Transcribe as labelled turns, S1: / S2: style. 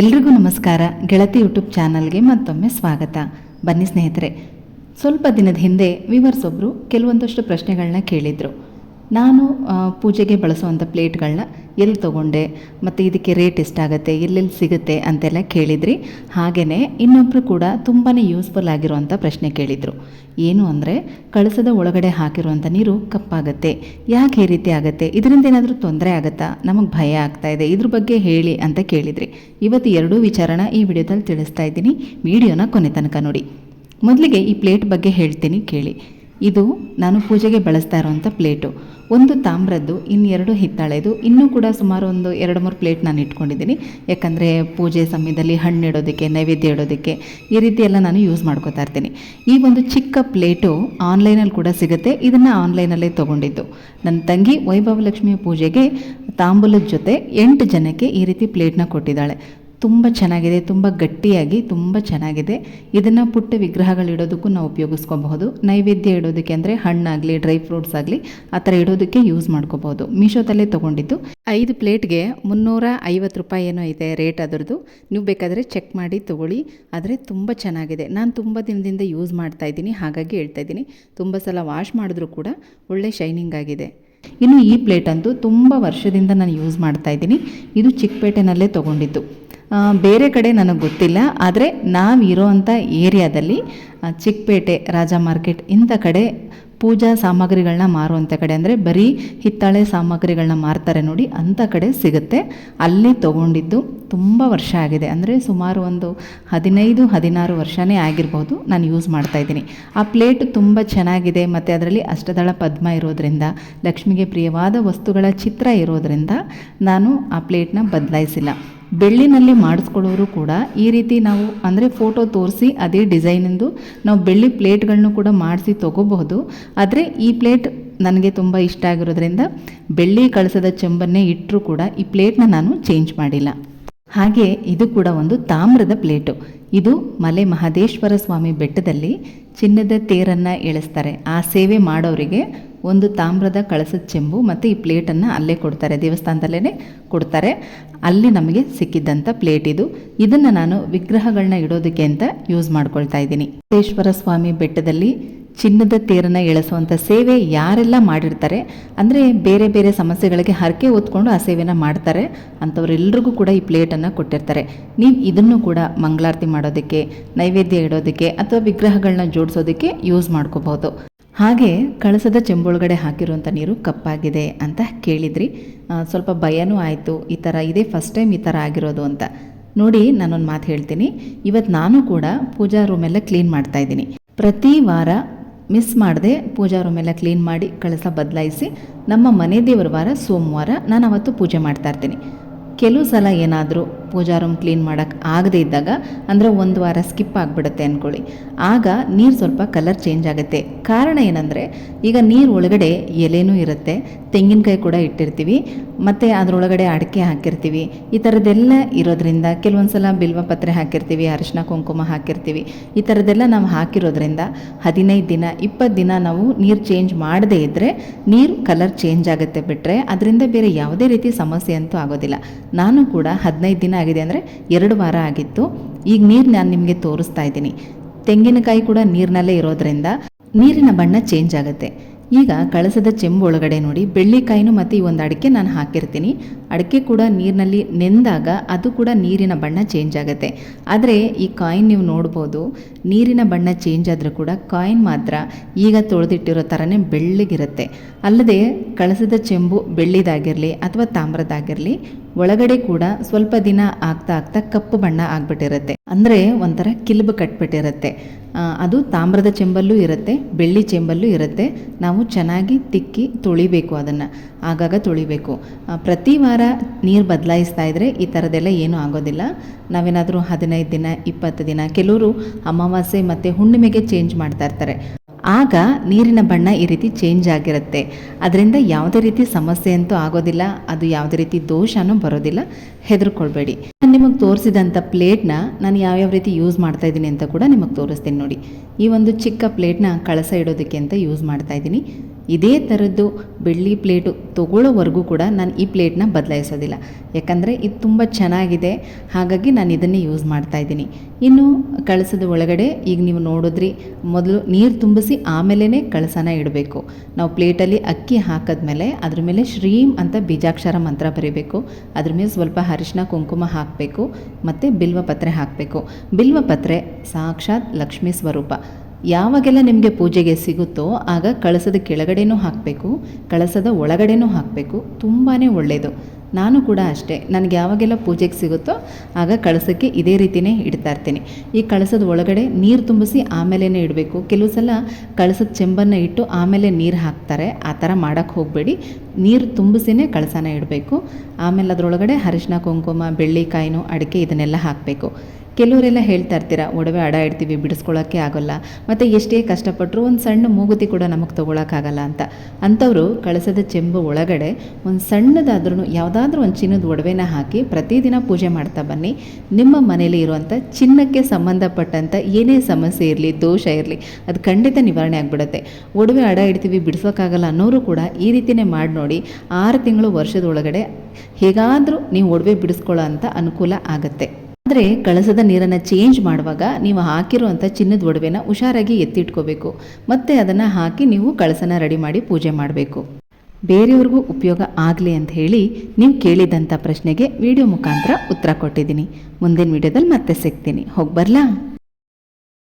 S1: ಎಲ್ರಿಗೂ ನಮಸ್ಕಾರ. ಗೆಳತಿ ಯೂಟ್ಯೂಬ್ ಚಾನಲ್ಗೆ ಮತ್ತೊಮ್ಮೆ ಸ್ವಾಗತ. ಬನ್ನಿ ಸ್ನೇಹಿತರೆ. ಸ್ವಲ್ಪ ದಿನದ ಹಿಂದೆ ವಿವರ್ಸ್ ಒಬ್ಬರು ಕೆಲವೊಂದಷ್ಟು ಪ್ರಶ್ನೆಗಳನ್ನ ಕೇಳಿದರು. ನಾನು ಪೂಜೆಗೆ ಬಳಸುವಂಥ ಪ್ಲೇಟ್ಗಳನ್ನ ಎಲ್ಲಿ ತೊಗೊಂಡೆ, ಮತ್ತು ಇದಕ್ಕೆ ರೇಟ್ ಎಷ್ಟಾಗುತ್ತೆ, ಎಲ್ಲೆಲ್ಲಿ ಸಿಗುತ್ತೆ ಅಂತೆಲ್ಲ ಕೇಳಿದ್ರಿ. ಹಾಗೆಯೇ ಇನ್ನೊಬ್ಬರು ಕೂಡ ತುಂಬಾ ಯೂಸ್ಫುಲ್ ಆಗಿರುವಂಥ ಪ್ರಶ್ನೆ ಕೇಳಿದರು. ಏನು ಅಂದರೆ, ಕಳಸದ ಒಳಗಡೆ ಹಾಕಿರುವಂಥ ನೀರು ಕಪ್ಪಾಗತ್ತೆ. ಯಾಕೆ ಈ ರೀತಿ ಆಗುತ್ತೆ? ಇದರಿಂದ ಏನಾದರೂ ತೊಂದರೆ ಆಗುತ್ತಾ? ನಮಗೆ ಭಯ ಆಗ್ತಾ ಇದೆ. ಇದ್ರ ಬಗ್ಗೆ ಹೇಳಿ ಅಂತ ಕೇಳಿದ್ರಿ. ಇವತ್ತು ಎರಡೂ ವಿಚಾರಣ ಈ ವಿಡಿಯೋದಲ್ಲಿ ತಿಳಿಸ್ತಾ ಇದ್ದೀನಿ. ವಿಡಿಯೋನ ಕೊನೆ ತನಕ ನೋಡಿ. ಮೊದಲಿಗೆ ಈ ಪ್ಲೇಟ್ ಬಗ್ಗೆ ಹೇಳ್ತೀನಿ ಕೇಳಿ. ಇದು ನಾನು ಪೂಜೆಗೆ ಬಳಸ್ತಾ ಇರೋವಂಥ ಪ್ಲೇಟು. ಒಂದು ತಾಮ್ರದ್ದು, ಇನ್ನೆರಡು ಹಿತ್ತಾಳೆದು, ಇನ್ನೂ ಕೂಡ ಸುಮಾರು ಒಂದು ಎರಡು ಮೂರು ಪ್ಲೇಟ್ ನಾನು ಇಟ್ಕೊಂಡಿದ್ದೀನಿ. ಯಾಕಂದರೆ ಪೂಜೆ ಸಮಯದಲ್ಲಿ ಹಣ್ಣು ಇಡೋದಕ್ಕೆ, ನೈವೇದ್ಯ ಇಡೋದಕ್ಕೆ ಈ ರೀತಿ ಎಲ್ಲ ನಾನು ಯೂಸ್ ಮಾಡ್ಕೋತಾ ಇರ್ತೀನಿ. ಈ ಒಂದು ಚಿಕ್ಕ ಪ್ಲೇಟು ಆನ್ಲೈನಲ್ಲಿ ಕೂಡ ಸಿಗುತ್ತೆ. ಇದನ್ನು ಆನ್ಲೈನಲ್ಲೇ ತೊಗೊಂಡಿದ್ದು. ನನ್ನ ತಂಗಿ ವೈಭವಲಕ್ಷ್ಮಿಯ ಪೂಜೆಗೆ ತಾಂಬೂಲದ ಜೊತೆ ಎಂಟು ಜನಕ್ಕೆ ಈ ರೀತಿ ಪ್ಲೇಟ್ನ ಕೊಟ್ಟಿದ್ದಾಳೆ. ತುಂಬ ಚೆನ್ನಾಗಿದೆ, ತುಂಬ ಗಟ್ಟಿಯಾಗಿ ತುಂಬ ಚೆನ್ನಾಗಿದೆ. ಇದನ್ನು ಪುಟ್ಟ ವಿಗ್ರಹಗಳಿಡೋದಕ್ಕೂ ನಾವು ಉಪಯೋಗಿಸ್ಕೋಬಹುದು. ನೈವೇದ್ಯ ಇಡೋದಕ್ಕೆ ಅಂದರೆ ಹಣ್ಣಾಗಲಿ, ಡ್ರೈ ಫ್ರೂಟ್ಸ್ ಆಗಲಿ, ಆ ಥರ ಇಡೋದಕ್ಕೆ ಯೂಸ್ ಮಾಡ್ಕೋಬಹುದು. ಮೀಶೋದಲ್ಲೇ ತೊಗೊಂಡಿದ್ದು. ಐದು ಪ್ಲೇಟ್ಗೆ ಮುನ್ನೂರ ಐವತ್ತು ರೂಪಾಯಿ ಏನೋ ಇದೆ ರೇಟ್ ಅದರದ್ದು. ನೀವು ಬೇಕಾದರೆ ಚೆಕ್ ಮಾಡಿ ತೊಗೊಳ್ಳಿ. ಆದರೆ ತುಂಬ ಚೆನ್ನಾಗಿದೆ. ನಾನು ತುಂಬ ದಿನದಿಂದ ಯೂಸ್ ಮಾಡ್ತಾ ಇದ್ದೀನಿ, ಹಾಗಾಗಿ ಹೇಳ್ತಾ ಇದ್ದೀನಿ. ತುಂಬ ಸಲ ವಾಶ್ ಮಾಡಿದ್ರೂ ಕೂಡ ಒಳ್ಳೆ ಶೈನಿಂಗ್ ಆಗಿದೆ. ಇನ್ನು ಈ ಪ್ಲೇಟ್ ಅಂತೂ ತುಂಬ ವರ್ಷದಿಂದ ನಾನು ಯೂಸ್ ಮಾಡ್ತಾ ಇದ್ದೀನಿ. ಇದು ಚಿಕ್ಕಪೇಟೆನಲ್ಲೇ ತೊಗೊಂಡಿದ್ದು. ಬೇರೆ ಕಡೆ ನನಗೆ ಗೊತ್ತಿಲ್ಲ, ಆದರೆ ನಾವು ಅಂಥ ಏರಿಯಾದಲ್ಲಿ ಚಿಕ್ಕಪೇಟೆ ರಾಜ ಮಾರ್ಕೆಟ್ ಇಂಥ ಕಡೆ ಪೂಜಾ ಸಾಮಗ್ರಿಗಳನ್ನ ಮಾರುವಂಥ ಕಡೆ, ಅಂದರೆ ಬರೀ ಹಿತ್ತಾಳೆ ಸಾಮಗ್ರಿಗಳನ್ನ ಮಾರ್ತಾರೆ ನೋಡಿ ಅಂಥ ಕಡೆ ಸಿಗುತ್ತೆ. ಅಲ್ಲಿ ತೊಗೊಂಡಿದ್ದು ತುಂಬ ವರ್ಷ ಆಗಿದೆ, ಅಂದರೆ ಸುಮಾರು ಒಂದು ಹದಿನೈದು, ಹದಿನಾರು ವರ್ಷನೇ ಆಗಿರ್ಬೋದು ನಾನು ಯೂಸ್ ಮಾಡ್ತಾ ಇದ್ದೀನಿ. ಆ ಪ್ಲೇಟ್ ತುಂಬ ಚೆನ್ನಾಗಿದೆ, ಮತ್ತು ಅದರಲ್ಲಿ ಅಷ್ಟದಳ ಪದ್ಮ ಇರೋದರಿಂದ, ಲಕ್ಷ್ಮಿಗೆ ಪ್ರಿಯವಾದ ವಸ್ತುಗಳ ಚಿತ್ರ ಇರೋದರಿಂದ ನಾನು ಆ ಪ್ಲೇಟ್ನ ಬದಲಾಯಿಸಿಲ್ಲ. ಬೆಳ್ಳಿನಲ್ಲಿ ಮಾಡಿಸ್ಕೊಳ್ಳೋರು ಕೂಡ ಈ ರೀತಿ ನಾವು ಅಂದರೆ ಫೋಟೋ ತೋರಿಸಿ ಅದೇ ಡಿಸೈನಿಂದು ನಾವು ಬೆಳ್ಳಿ ಪ್ಲೇಟ್ಗಳನ್ನು ಕೂಡ ಮಾಡಿಸಿ ತೊಗೋಬಹುದು. ಆದರೆ ಈ ಪ್ಲೇಟ್ ನನಗೆ ತುಂಬ ಇಷ್ಟ ಆಗಿರೋದ್ರಿಂದ ಬೆಳ್ಳಿ ಕಳಸದ ಚೆಂಬನ್ನೇ ಇಟ್ಟರೂ ಕೂಡ ಈ ಪ್ಲೇಟ್ನ ನಾನು ಚೇಂಜ್ ಮಾಡಿಲ್ಲ. ಹಾಗೆ ಇದು ಕೂಡ ಒಂದು ತಾಮ್ರದ ಪ್ಲೇಟು ಇದು ಮಲೆ ಮಹದೇಶ್ವರ ಸ್ವಾಮಿ ಬೆಟ್ಟದಲ್ಲಿ ಚಿನ್ನದ ತೇರನ್ನು ಎಳೆಸ್ತಾರೆ. ಆ ಸೇವೆ ಮಾಡೋರಿಗೆ ಒಂದು ತಾಮ್ರದ ಕಳಸದ ಚೆಂಬು ಮತ್ತು ಈ ಪ್ಲೇಟನ್ನು ಅಲ್ಲೇ ಕೊಡ್ತಾರೆ ದೇವಸ್ಥಾನದಲ್ಲೇ ಕೊಡ್ತಾರೆ. ಅಲ್ಲಿ ನಮಗೆ ಸಿಕ್ಕಿದ್ದಂಥ ಪ್ಲೇಟ್ ಇದು. ಇದನ್ನು ನಾನು ವಿಗ್ರಹಗಳನ್ನ ಇಡೋದಕ್ಕೆ ಅಂತ ಯೂಸ್ ಮಾಡ್ಕೊಳ್ತಾ ಇದ್ದೀನಿ. ಸಿದ್ದೇಶ್ವರ ಸ್ವಾಮಿ ಬೆಟ್ಟದಲ್ಲಿ ಚಿನ್ನದ ತೇರನ್ನು ಎಳೆಸುವಂಥ ಸೇವೆ ಯಾರೆಲ್ಲ ಮಾಡಿರ್ತಾರೆ, ಅಂದರೆ ಬೇರೆ ಬೇರೆ ಸಮಸ್ಯೆಗಳಿಗೆ ಹರಕೆ ಹೊತ್ಕೊಂಡು ಆ ಸೇವೆನ ಮಾಡ್ತಾರೆ. ಅಂಥವರೆಲ್ಲರಿಗೂ ಕೂಡ ಈ ಪ್ಲೇಟನ್ನು ಕೊಟ್ಟಿರ್ತಾರೆ. ನೀವು ಇದನ್ನು ಕೂಡ ಮಂಗಳಾರತಿ ಮಾಡೋದಕ್ಕೆ, ನೈವೇದ್ಯ ಇಡೋದಕ್ಕೆ ಅಥವಾ ವಿಗ್ರಹಗಳನ್ನ ಜೋಡಿಸೋದಕ್ಕೆ ಯೂಸ್ ಮಾಡ್ಕೋಬಹುದು. ಹಾಗೆ ಕಳಸದ ಚೆಂಬೊಳಗಡೆ ಹಾಕಿರುವಂಥ ನೀರು ಕಪ್ಪಾಗಿದೆ ಅಂತ ಕೇಳಿದ್ರಿ. ಸ್ವಲ್ಪ ಭಯನೂ ಆಯಿತು. ಈ ಥರ ಇದೇ ಫಸ್ಟ್ ಟೈಮ್ ಈ ಥರ ಆಗಿರೋದು ಅಂತ. ನೋಡಿ, ನಾನೊಂದು ಮಾತು ಹೇಳ್ತೀನಿ. ಇವತ್ತು ನಾನು ಕೂಡ ಪೂಜಾ ರೂಮೆಲ್ಲ ಕ್ಲೀನ್ ಮಾಡ್ತಾ ಇದ್ದೀನಿ. ಪ್ರತಿ ವಾರ ಮಿಸ್ ಮಾಡದೆ ಪೂಜಾ ರೂಮೆಲ್ಲ ಕ್ಲೀನ್ ಮಾಡಿ ಕಳಸ ಬದಲಾಯಿಸಿ ನಮ್ಮ ಮನೆ ದೇವರ ವಾರ ಸೋಮವಾರ ನಾನು ಅವತ್ತು ಪೂಜೆ ಮಾಡ್ತಾ ಇರ್ತೀನಿ. ಕೆಲವು ಸಲ ಏನಾದರೂ ಪೂಜಾ ರೂಮ್ ಕ್ಲೀನ್ ಮಾಡೋಕ್ಕೆ ಆಗದೇ ಇದ್ದಾಗ ಅಂದರೆ ಒಂದು ವಾರ ಸ್ಕಿಪ್ ಆಗಿಬಿಡುತ್ತೆ ಅಂದ್ಕೊಳ್ಳಿ ಆಗ ನೀರು ಸ್ವಲ್ಪ ಕಲರ್ ಚೇಂಜ್ ಆಗುತ್ತೆ. ಕಾರಣ ಏನಂದರೆ ಈಗ ನೀರು ಒಳಗಡೆ ಎಲೆನೂ ಇರುತ್ತೆ, ತೆಂಗಿನಕಾಯಿ ಕೂಡ ಇಟ್ಟಿರ್ತೀವಿ, ಮತ್ತು ಅದರೊಳಗಡೆ ಅಡಿಕೆ ಹಾಕಿರ್ತೀವಿ, ಈ ಥರದ್ದೆಲ್ಲ ಇರೋದ್ರಿಂದ ಕೆಲವೊಂದು ಸಲ ಬಿಲ್ವ ಪತ್ರೆ ಹಾಕಿರ್ತೀವಿ, ಅರಿಶಿನ, ಕುಂಕುಮ ಹಾಕಿರ್ತೀವಿ, ಈ ಥರದ್ದೆಲ್ಲ ನಾವು ಹಾಕಿರೋದ್ರಿಂದ ಹದಿನೈದು ದಿನ ಇಪ್ಪತ್ತು ದಿನ ನಾವು ನೀರು ಚೇಂಜ್ ಮಾಡದೇ ಇದ್ದರೆ ನೀರು ಕಲರ್ ಚೇಂಜ್ ಆಗುತ್ತೆ ಬಿಟ್ಟರೆ ಅದರಿಂದ ಬೇರೆ ಯಾವುದೇ ರೀತಿ ಸಮಸ್ಯೆ ಅಂತೂ ಆಗೋದಿಲ್ಲ. ನಾನು ಕೂಡ ಹದಿನೈದು ದಿನ ಆಗಿದೆ ಅಂದರೆ ಎರಡು ವಾರ ಆಗಿತ್ತು. ಈಗ ನೀರು ನಾನು ನಿಮಗೆ ತೋರಿಸ್ತಾ ಇದ್ದೀನಿ. ತೆಂಗಿನಕಾಯಿ ಕೂಡ ನೀರಿನಲ್ಲೇ ಇರೋದ್ರಿಂದ ನೀರಿನ ಬಣ್ಣ ಚೇಂಜ್ ಆಗುತ್ತೆ. ಈಗ ಕಳಸದ ಚೆಂಬು ಒಳಗಡೆ ನೋಡಿ ಬೆಳ್ಳಿಕಾಯಿನೂ ಮತ್ತು ಈ ಒಂದು ಅಡಿಕೆ ನಾನು ಹಾಕಿರ್ತೀನಿ. ಅಡಿಕೆ ಕೂಡ ನೀರಿನಲ್ಲಿ ನೆಂದಾಗ ಅದು ಕೂಡ ನೀರಿನ ಬಣ್ಣ ಚೇಂಜ್ ಆಗುತ್ತೆ. ಆದರೆ ಈ ಕಾಯಿನ್ ನೀವು ನೋಡ್ಬೋದು, ನೀರಿನ ಬಣ್ಣ ಚೇಂಜ್ ಆದರೂ ಕೂಡ ಕಾಯಿನ್ ಮಾತ್ರ ಈಗ ತೊಳೆದಿಟ್ಟಿರೋ ಥರನೇ ಬೆಳ್ಳಗಿರುತ್ತೆ. ಅಲ್ಲದೆ ಕಳಸದ ಚೆಂಬು ಬೆಳ್ಳಿದಾಗಿರಲಿ ಅಥವಾ ತಾಮ್ರದಾಗಿರಲಿ, ಒಳಗಡೆ ಕೂಡ ಸ್ವಲ್ಪ ದಿನ ಆಗ್ತಾ ಆಗ್ತಾ ಕಪ್ಪು ಬಣ್ಣ ಆಗ್ಬಿಟ್ಟಿರುತ್ತೆ. ಅಂದರೆ ಒಂಥರ ಕಿಲ್ಬು ಕಟ್ಬಿಟ್ಟಿರುತ್ತೆ. ಅದು ತಾಮ್ರದ ಚೆಂಬಲ್ಲೂ ಇರುತ್ತೆ, ಬೆಳ್ಳಿ ಚೆಂಬಲ್ಲೂ ಇರುತ್ತೆ. ನಾವು ಚೆನ್ನಾಗಿ ತಿಕ್ಕಿ ತೊಳಿಬೇಕು ಅದನ್ನು, ಆಗಾಗ ತೊಳಿಬೇಕು. ಪ್ರತಿ ವಾರ ನೀರು ಬದಲಾಯಿಸ್ತಾ ಇದ್ದರೆ ಈ ಥರದ್ದೆಲ್ಲ ಏನೂ ಆಗೋದಿಲ್ಲ. ನಾವೇನಾದರೂ ಹದಿನೈದು ದಿನ, ಇಪ್ಪತ್ತು ದಿನ, ಕೆಲವರು ಅಮಾವಾಸ್ಯೆ ಮತ್ತು ಹುಣ್ಣಿಮೆಗೆ ಚೇಂಜ್ ಮಾಡ್ತಾ ಇರ್ತಾರೆ. ಆಗ ನೀರಿನ ಬಣ್ಣ ಈ ರೀತಿ ಚೇಂಜ್ ಆಗಿರುತ್ತೆ. ಅದರಿಂದ ಯಾವುದೇ ರೀತಿ ಸಮಸ್ಯೆ ಅಂತೂ ಆಗೋದಿಲ್ಲ, ಅದು ಯಾವುದೇ ರೀತಿ ದೋಷನೂ ಬರೋದಿಲ್ಲ. ಹೆದರ್ಕೊಳ್ಬೇಡಿ. ನಾನು ನಿಮಗೆ ತೋರಿಸಿದಂಥ ಪ್ಲೇಟ್ನ ನಾನು ಯಾವ್ಯಾವ ರೀತಿ ಯೂಸ್ ಮಾಡ್ತಾ ಇದ್ದೀನಿ ಅಂತ ಕೂಡ ನಿಮಗೆ ತೋರಿಸ್ತೀನಿ ನೋಡಿ. ಈ ಒಂದು ಚಿಕ್ಕ ಪ್ಲೇಟ್ನ ಕಳಸ ಇಡೋದಕ್ಕೆ ಅಂತ ಯೂಸ್ ಮಾಡ್ತಾ ಇದ್ದೀನಿ. ಇದೇ ಥರದ್ದು ಬೆಳ್ಳಿ ಪ್ಲೇಟು ತೊಗೊಳ್ಳೋವರೆಗೂ ಕೂಡ ನಾನು ಈ ಪ್ಲೇಟ್ನ ಬದಲಾಯಿಸೋದಿಲ್ಲ. ಯಾಕಂದರೆ ಇದು ತುಂಬ ಚೆನ್ನಾಗಿದೆ. ಹಾಗಾಗಿ ನಾನು ಇದನ್ನೇ ಯೂಸ್ ಮಾಡ್ತಾ ಇದ್ದೀನಿ. ಇನ್ನು ಕಳಸದ ಒಳಗಡೆ ಈಗ ನೀವು ನೋಡಿದ್ರಿ, ಮೊದಲು ನೀರು ತುಂಬಿಸಿ ಆಮೇಲೆ ಕಳಸನ ಇಡಬೇಕು. ನಾವು ಪ್ಲೇಟಲ್ಲಿ ಅಕ್ಕಿ ಹಾಕಿದ್ಮೇಲೆ ಅದ್ರ ಮೇಲೆ ಶ್ರೀಂ ಅಂತ ಬೀಜಾಕ್ಷರ ಮಂತ್ರ ಬರೀಬೇಕು. ಅದ್ರ ಮೇಲೆ ಸ್ವಲ್ಪ ಅರಿಶಿನ ಕುಂಕುಮ ಹಾಕಬೇಕು. ಮತ್ತು ಬಿಲ್ವಪತ್ರೆ ಹಾಕಬೇಕು. ಬಿಲ್ವಪತ್ರೆ ಸಾಕ್ಷಾತ್ ಲಕ್ಷ್ಮೀ ಸ್ವರೂಪ. ಯಾವಾಗೆಲ್ಲ ನಿಮಗೆ ಪೂಜೆಗೆ ಸಿಗುತ್ತೋ ಆಗ ಕಳಸದ ಕೆಳಗಡೆನೂ ಹಾಕಬೇಕು, ಕಳಸದ ಒಳಗಡೆನೂ ಹಾಕಬೇಕು ತುಂಬಾ ಒಳ್ಳೆಯದು ನಾನು ಕೂಡ ಅಷ್ಟೇ. ನನಗೆ ಯಾವಾಗೆಲ್ಲ ಪೂಜೆಗೆ ಸಿಗುತ್ತೋ ಆಗ ಕಳಸಕ್ಕೆ ಇದೇ ರೀತಿಯೇ ಇಡ್ತಾ ಇರ್ತೀನಿ. ಈ ಕಳಸದ ಒಳಗಡೆ ನೀರು ತುಂಬಿಸಿ ಆಮೇಲೇ ಇಡಬೇಕು. ಕೆಲವು ಸಲ ಕಳಸದ ಚೆಂಬನ್ನು ಇಟ್ಟು ಆಮೇಲೆ ನೀರು ಹಾಕ್ತಾರೆ. ಆ ಥರ ಮಾಡೋಕ್ಕೆ ಹೋಗಬೇಡಿ. ನೀರು ತುಂಬಿಸಿನೇ ಕಳಸನ ಇಡಬೇಕು. ಆಮೇಲೆ ಅದರೊಳಗಡೆ ಅರಿಶಿನ, ಕುಂಕುಮ, ಬೆಳ್ಳಿಕಾಯಿನೂ ಅಡಿಕೆ ಇದನ್ನೆಲ್ಲ ಹಾಕಬೇಕು. ಕೆಲವರೆಲ್ಲ ಹೇಳ್ತಾ ಇರ್ತೀರ, ಒಡವೆ ಅಡ ಇಡ್ತೀವಿ ಬಿಡಿಸ್ಕೊಳ್ಳೋಕ್ಕೆ ಆಗೋಲ್ಲ. ಮತ್ತು ಎಷ್ಟೇ ಕಷ್ಟಪಟ್ಟರು ಒಂದು ಸಣ್ಣ ಮೂಗುತಿ ಕೂಡ ನಮಗೆ ತೊಗೊಳಕ್ಕಾಗಲ್ಲ ಅಂತ. ಅಂಥವರು ಕಳಸದ ಚೆಂಬು ಒಳಗಡೆ ಒಂದು ಸಣ್ಣದಾದ್ರೂ ಯಾವುದಾದ್ರೂ ಒಂದು ಚಿನ್ನದ ಒಡವೆನ ಹಾಕಿ ಪ್ರತಿದಿನ ಪೂಜೆ ಮಾಡ್ತಾ ಬನ್ನಿ. ನಿಮ್ಮ ಮನೇಲಿ ಇರುವಂಥ ಚಿನ್ನಕ್ಕೆ ಸಂಬಂಧಪಟ್ಟಂಥ ಏನೇ ಸಮಸ್ಯೆ ಇರಲಿ, ದೋಷ ಇರಲಿ, ಅದು ಖಂಡಿತ ನಿವಾರಣೆ ಆಗಿಬಿಡುತ್ತೆ. ಒಡವೆ ಅಡ ಇಡ್ತೀವಿ, ಬಿಡಿಸೋಕ್ಕಾಗಲ್ಲ ಅನ್ನೋರು ಕೂಡ ಈ ರೀತಿಯೇ ಮಾಡಿ ನೋಡಿ ಆರು ತಿಂಗಳು ವರ್ಷದೊಳಗಡೆ ಹೇಗಾದರೂ ನೀವು ಒಡವೆ ಬಿಡಿಸ್ಕೊಳ್ಳೋ ಅಂತ ಅನುಕೂಲ ಆಗುತ್ತೆ. ಆದರೆ ಕಳಸದ ನೀರನ್ನು ಚೇಂಜ್ ಮಾಡುವಾಗ ನೀವು ಹಾಕಿರುವಂಥ ಚಿನ್ನದ ಒಡವೆನ ಹುಷಾರಾಗಿ ಎತ್ತಿಟ್ಕೋಬೇಕು. ಮತ್ತು ಅದನ್ನು ಹಾಕಿ ನೀವು ಕಳಸನ ರೆಡಿ ಮಾಡಿ ಪೂಜೆ ಮಾಡಬೇಕು. ಬೇರೆಯವ್ರಿಗೂ ಉಪಯೋಗ ಆಗಲಿ ಅಂತ ಹೇಳಿ ನೀವು ಕೇಳಿದಂಥ ಪ್ರಶ್ನೆಗೆ ವಿಡಿಯೋ ಮುಖಾಂತರ ಉತ್ತರ ಕೊಟ್ಟಿದ್ದೀನಿ. ಮುಂದಿನ ವಿಡಿಯೋದಲ್ಲಿ ಮತ್ತೆ ಸಿಗ್ತೀನಿ. ಹೋಗಿ ಬರಲಾ?